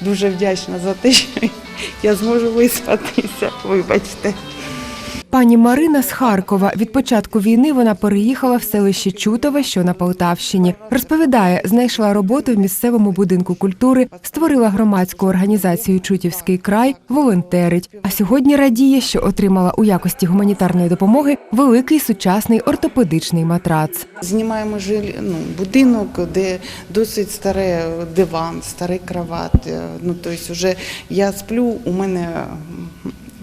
дуже вдячна за те, що я зможу виспатися. Вибачте. Пані Марина з Харкова. Від початку війни вона переїхала в селище Чутове, що на Полтавщині. Розповідає, знайшла роботу в місцевому будинку культури, створила громадську організацію Чутівський край, волонтерить. А сьогодні радіє, що отримала у якості гуманітарної допомоги великий сучасний ортопедичний матрац. Знімаємо жиль, ну, будинок, де досить старий диван, старий кроват. Е, Ну, тобто вже я сплю, у мене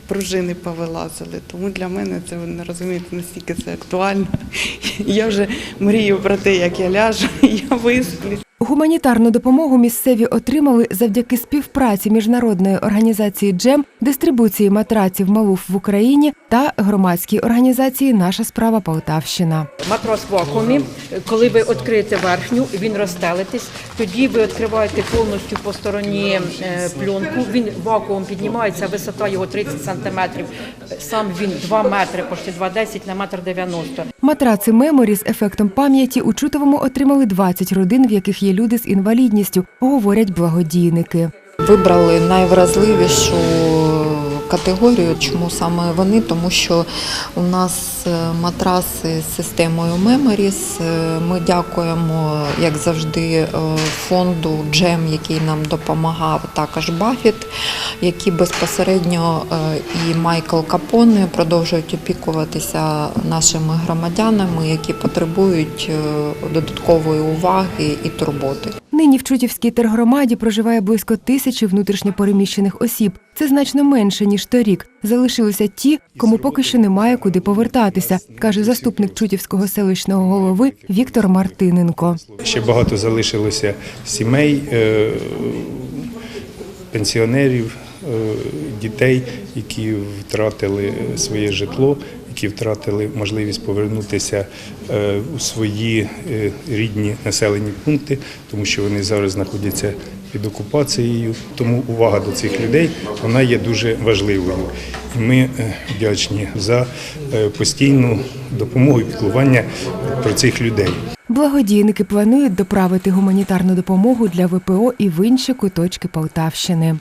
пружини повилазили. Тому для мене це ви не розумієте, настільки це актуально. Я вже мрію про те, як я ляжу, я висплюсь. Гуманітарну допомогу місцеві отримали завдяки співпраці міжнародної організації Джем, дистрибуції матраців Малуф в Україні та громадській організації Наша справа Полтавщина. Матрос в вакуумі. Коли ви відкриєте верхню, він розстелитесь. Тоді ви відкриваєте повністю по стороні е, пленку. Він вакуум піднімається, висота його 30 сантиметрів. Сам він 2 метри, почти 2,10 на метр 90. Матраци Меморі з ефектом пам'яті у Чутовому отримали 20 родин, в яких є люди з інвалідністю, говорять благодійники. Вибрали найвразливішу категорію. Чому саме вони? Тому що у нас е, матраси з системою Memories. Е, Ми дякуємо, як завжди, е, фонду Джем, який нам допомагав, також Бафіт, які безпосередньо і Майкл Капоне продовжують опікуватися нашими громадянами, які потребують додаткової уваги і турботи. Нині в Чутівській тергромаді проживає близько тисячі внутрішньопереміщених осіб. Це значно менше ніж торік. Залишилися ті, кому поки що немає куди повертатися, каже заступник Чутівського селищного голови Віктор Мартиненко. Ще багато залишилося сімей, е, пенсіонерів, дітей, які втратили своє житло, які втратили можливість повернутися е, у свої е, рідні населені пункти, тому що вони зараз знаходяться під окупацією. Тому увага до цих людей вона є дуже важливою. І ми е, вдячні за е, постійну допомогу і піклування про цих людей. Благодійники планують доправити гуманітарну допомогу для ВПО і в інші куточки Полтавщини.